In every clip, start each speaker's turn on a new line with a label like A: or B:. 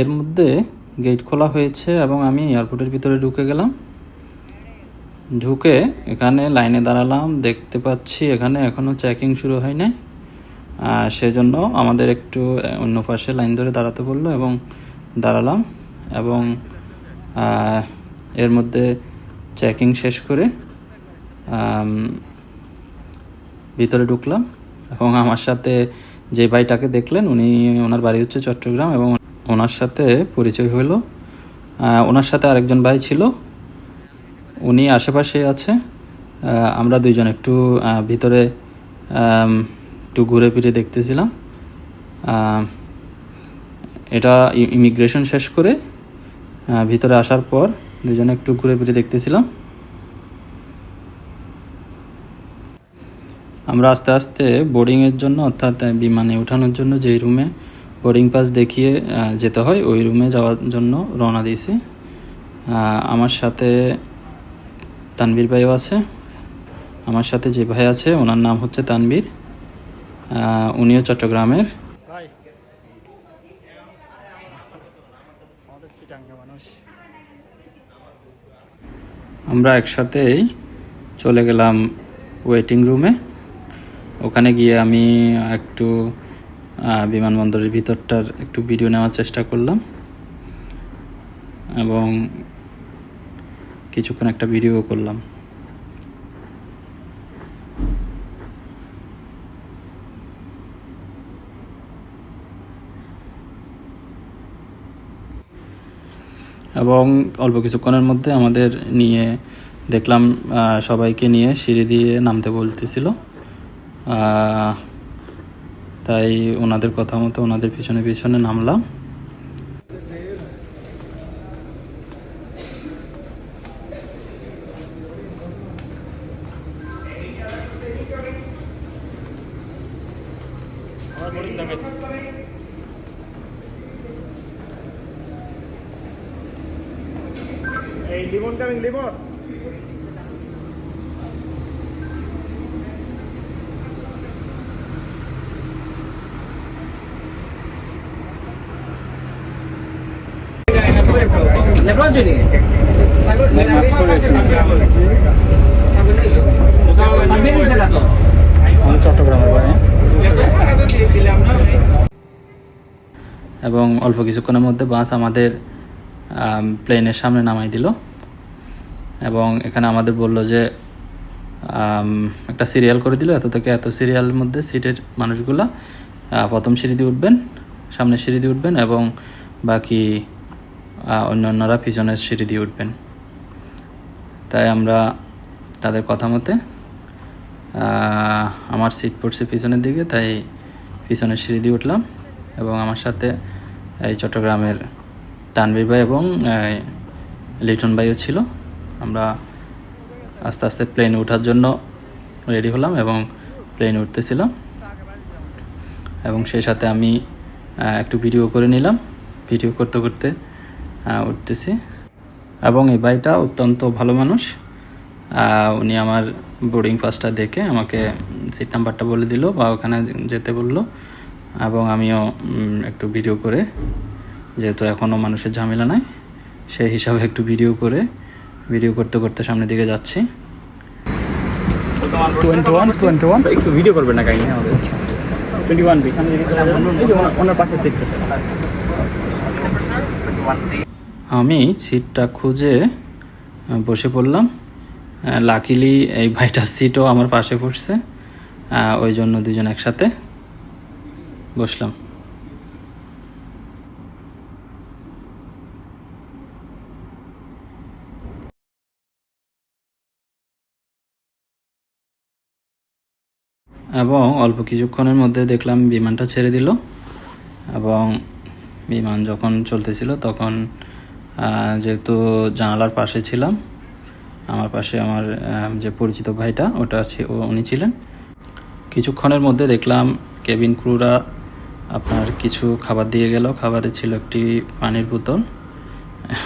A: এর মধ্যে গেট খোলা হয়েছে এবং আমি এয়ারপোর্টের ভিতরে ঢুকে গেলাম। ঢুকে এখানে লাইনে দাঁড়ালাম, দেখতে পাচ্ছি এখানে এখনও চেকিং শুরু হয় নাই সেজন্য আমাদের একটু অন্য পাশে লাইন ধরে দাঁড়াতে বলল এবং দাঁড়ালাম এবং এর মধ্যে চেকিং শেষ করে ভিতরে ঢুকলাম এবং আমার সাথে যে ভাইটাকে দেখলেন, উনি, ওনার বাড়ি হচ্ছে চট্টগ্রাম এবং ওনার সাথে পরিচয় হলো। ওনার সাথে আরেকজন ভাই ছিল। উনি আশেপাশে আছে। আমরা দুইজন একটু ভিতরে একটু ঘুরে ফিরে দেখতেছিলাম। এটা ইমিগ্রেশন শেষ করে ভিতরে আসার পর দুজনে একটু ঘুরে ফিরে দেখতেছিলাম। আমরা আস্তে আস্তে বোর্ডিংয়ের জন্য, অর্থাৎ বিমানে ওঠানোর জন্য যেই রুমে বোর্ডিং পাস দেখিয়ে যেতে হয়। ওই রুমে যাওয়ার জন্য রওনা দিয়েছি। আমার সাথে তানবীর ভাইও আছে। আমার সাথে যে ভাই আছে ওনার নাম হচ্ছে তানবীর উনিও চট্টগ্রামের। আমরা একসাথেই চলে গেলাম ওয়েটিং রুমে ওখানে গিয়ে আমি একটু বিমানবন্দরের ভিতরটার একটু ভিডিও নেওয়ার চেষ্টা করলাম। এবং কিছুক্ষণ একটা ভিডিও করলাম। এবং অল্প কিছুক্ষণের মধ্যে আমাদের নিয়ে দেখলাম সবাইকে নিয়ে সিঁড়ি দিয়ে নামতে বলতেছিল। তাই ওনাদের কথা মতো ওনাদের পিছনে পিছনে নামলাম।
B: লিমন কামিং লিমন।
A: এবং অল্প কিছুক্ষণের মধ্যে বাস আমাদের প্লেনের সামনে নামাই দিল। এবং এখানে আমাদের বলল যে একটা সিরিয়াল করে দিল। এত থেকে এত সিরিয়ালের মধ্যে সিটের মানুষগুলা প্রথম সিঁড়ি দিয়ে উঠবেন, সামনের সিঁড়ি দিয়ে উঠবেন এবং বাকি অন্যান্যরা পিছনের সিঁড়ি দিয়ে উঠবেন। তাই আমরা তাদের কথা মতে আমার সিট পড়ছে পিছনের দিকে, তাই পিছনের সিঁড়ি দিয়ে উঠলাম এবং আমার সাথে এই চট্টগ্রামের তানবীর ভাই এবং লিটন ভাইও ছিল। আমরা আস্তে আস্তে প্লেনে ওঠার জন্য রেডি হলাম এবং প্লেনে উঠতেছিলাম। এবং সেই সাথে আমি একটু ভিডিও করে নিলাম। ভিডিও করতে করতে উঠতেছি। এবং এই ভাইটা অত্যন্ত ভালো মানুষ। উনি আমার বোর্ডিং পাসটা দেখে আমাকে সিট নাম্বারটা বলে দিল বা ওখানে যেতে বলল। এবং আমিও একটু ভিডিও করে যেহেতু এখনও মানুষের ঝামেলা নাই সেই হিসাবে একটু ভিডিও করে ভিডিও করতে করতে সামনের দিকে যাচ্ছি।
B: ওয়ান টোয়েন্টি ওয়ান একটু ভিডিও করবেন না কাহিনী আমাদের? টোয়েন্টি ওয়ান বি সামনে ওনার পাশে সিটটা
A: আমি সিটটা খুঁজে বসে পড়লাম। লাকিলি এই ভাইটার সিটও আমার পাশে পড়ছে ওই জন্য দুজন একসাথে বসলাম। এবং অল্প কিছুক্ষণের মধ্যে দেখলাম বিমানটা ছেড়ে দিল। এবং বিমান যখন চলতেছিল তখন যেহেতু জানালার পাশে ছিলাম, আমার পাশে আমার যে পরিচিত ভাইটা, ওটা উনি ছিলেন। কিছুক্ষণের মধ্যে দেখলাম কেবিন ক্রুরা আপনার কিছু খাবার দিয়ে গেল। খাবারে ছিল একটি পানির বোতল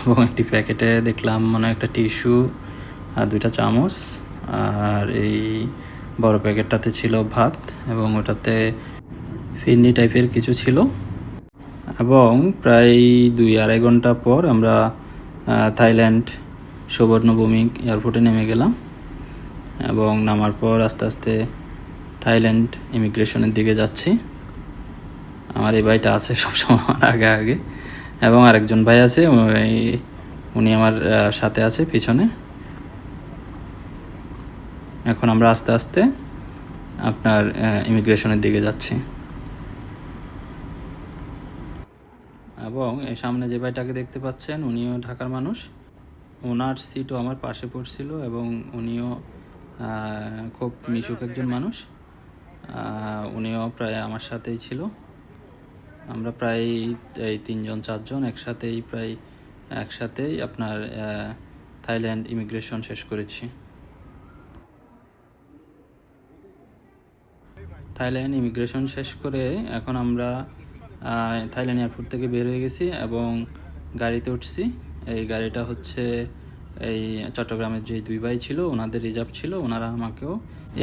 A: এবং একটি প্যাকেটে দেখলাম মানে একটা টিস্যু আর দুইটা চামচ। আর এই বড় প্যাকেটটাতে ছিল ভাত এবং ওটাতে ফিরনি টাইপের কিছু ছিল। এবং প্রায় দুই আড়াই ঘণ্টা পর আমরা থাইল্যান্ড সুবর্ণভূমি এয়ারপোর্টে নেমে গেলাম এবং নামার পর আস্তে আস্তে থাইল্যান্ড ইমিগ্রেশনের দিকে যাচ্ছি। আমার এই ভাইটা আছে সবসময় আমার আগে আগে এবং আরেকজন ভাই আছে উনি আমার সাথে আছে পিছনে। এখন আমরা আস্তে আস্তে আপনার ইমিগ্রেশনের দিকে যাচ্ছি। এবং সামনে যে ভাইটাকে দেখতে পাচ্ছেন, উনিও ঢাকার মানুষ। ওনার সিটও আমার পাশে পড়ছিল এবং উনিও খুব মিশুক একজন মানুষ। উনিও প্রায় আমার সাথেই ছিল। আমরা প্রায় এই তিনজন, চারজন একসাথেই প্রায় একসাথেই আপনার থাইল্যান্ড ইমিগ্রেশন শেষ করেছি। থাইল্যান্ড ইমিগ্রেশন শেষ করে এখন আমরা থাইল্যান্ড এয়ারপোর্ট থেকে বের হয়ে গেছি এবং গাড়িতে উঠছি। এই গাড়িটা হচ্ছে এই চট্টগ্রামের যে দুই ভাই ছিল, ওনাদের রিজার্ভ ছিল, ওনারা আমাকেও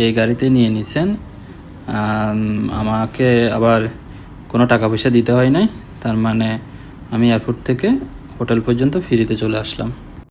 A: এই গাড়িতে নিয়ে নিছেন। আমাকে আবার কোনো টাকা পয়সা দিতে হয় নাই, তার মানে আমি এয়ারপোর্ট থেকে হোটেল পর্যন্ত ফ্রিতে চলে আসলাম।